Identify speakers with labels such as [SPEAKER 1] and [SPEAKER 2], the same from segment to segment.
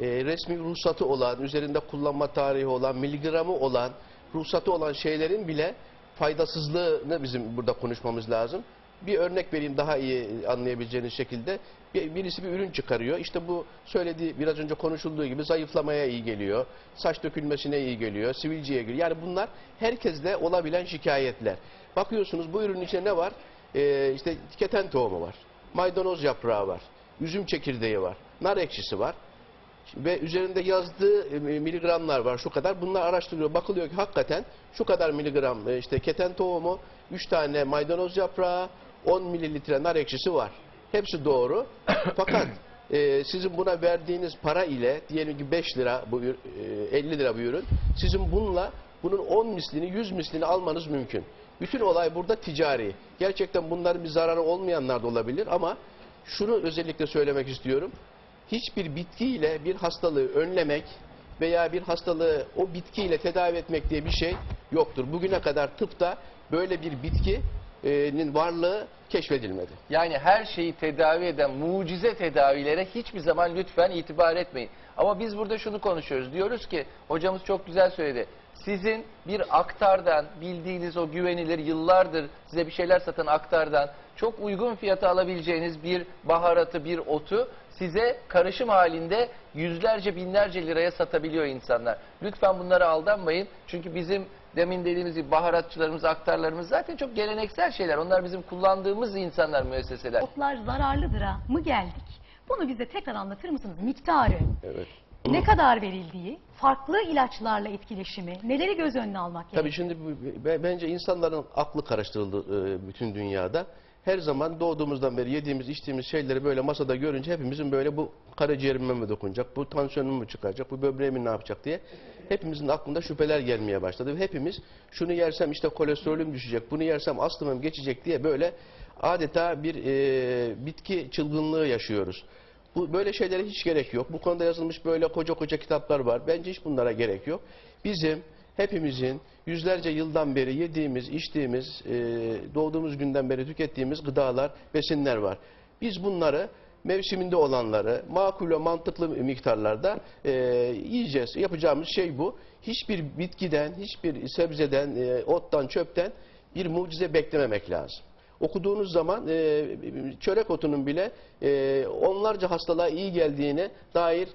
[SPEAKER 1] e, resmi ruhsatı olan, üzerinde kullanma tarihi olan, miligramı olan, ruhsatı olan şeylerin bile faydasızlığını bizim burada konuşmamız lazım. Bir örnek vereyim daha iyi anlayabileceğiniz şekilde. Bir- Birisi bir ürün çıkarıyor. İşte bu söylediği biraz önce konuşulduğu gibi zayıflamaya iyi geliyor. Saç dökülmesine iyi geliyor. Sivilceye geliyor. Yani bunlar herkeste olabilen şikayetler. Bakıyorsunuz bu ürünün içinde ne var? Ee, işte keten tohumu var. Maydanoz yaprağı var. Üzüm çekirdeği var. Nar ekşisi var ve üzerinde yazdığı e, miligramlar var şu kadar. Bunlar araştırılıyor. Bakılıyor ki hakikaten şu kadar miligram e, işte keten tohumu, 3 tane maydanoz yaprağı, 10 mililitre nar ekşisi var. Hepsi doğru. Fakat e, sizin buna verdiğiniz para ile diyelim ki 5 lira bu e, 50 lira bu ürün. Sizin bununla bunun 10 mislini 100 mislini almanız mümkün. Bütün olay burada ticari. Gerçekten bunların bir zararı olmayanlar da olabilir ama şunu özellikle söylemek istiyorum hiçbir bitkiyle bir hastalığı önlemek veya bir hastalığı o bitkiyle tedavi etmek diye bir şey yoktur. Bugüne kadar tıpta böyle bir bitkinin varlığı keşfedilmedi.
[SPEAKER 2] Yani her şeyi tedavi eden mucize tedavilere hiçbir zaman lütfen itibar etmeyin. Ama biz burada şunu konuşuyoruz. Diyoruz ki hocamız çok güzel söyledi. Sizin bir aktardan bildiğiniz o güvenilir yıllardır size bir şeyler satan aktardan çok uygun fiyata alabileceğiniz bir baharatı, bir otu size karışım halinde yüzlerce binlerce liraya satabiliyor insanlar. Lütfen bunlara aldanmayın. Çünkü bizim demin dediğimiz gibi baharatçılarımız, aktarlarımız zaten çok geleneksel şeyler. Onlar bizim kullandığımız insanlar, müesseseler.
[SPEAKER 3] Otlar zararlıdır ha mı geldik? Bunu bize tekrar anlatır mısınız? Miktarı,
[SPEAKER 1] Evet.
[SPEAKER 3] Ne kadar verildiği, farklı ilaçlarla etkileşimi, neleri göz önüne almak
[SPEAKER 1] Tabii
[SPEAKER 3] gerekiyor?
[SPEAKER 1] şimdi bu- be- bence insanların aklı karıştırıldı e, bütün dünyada. Her zaman doğduğumuzdan beri yediğimiz, içtiğimiz şeyleri böyle masada görünce hepimizin böyle bu karaciğerime mi dokunacak, bu tansiyonum mu çıkacak, bu böbreğimi ne yapacak diye hepimizin aklında şüpheler gelmeye başladı. Ve hepimiz şunu yersem işte kolesterolüm düşecek, bunu yersem astımım geçecek diye böyle adeta bir e, bitki çılgınlığı yaşıyoruz. Bu böyle şeylere hiç gerek yok. Bu konuda yazılmış böyle koca koca kitaplar var. Bence hiç bunlara gerek yok. Bizim hepimizin yüzlerce yıldan beri yediğimiz, içtiğimiz, e, doğduğumuz günden beri tükettiğimiz gıdalar, besinler var. Biz bunları mevsiminde olanları makul ve mantıklı miktarlarda e, yiyeceğiz. Yapacağımız şey bu. Hiçbir bitkiden, hiçbir sebzeden, e, ottan, çöpten bir mucize beklememek lazım. Okuduğunuz zaman e, çörek otunun bile e, onlarca hastalığa iyi geldiğine dair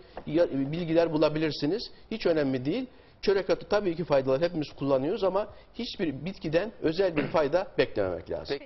[SPEAKER 1] bilgiler bulabilirsiniz. Hiç önemli değil. Çörek otu tabii ki faydalı hepimiz kullanıyoruz ama hiçbir bitkiden özel bir fayda beklememek lazım.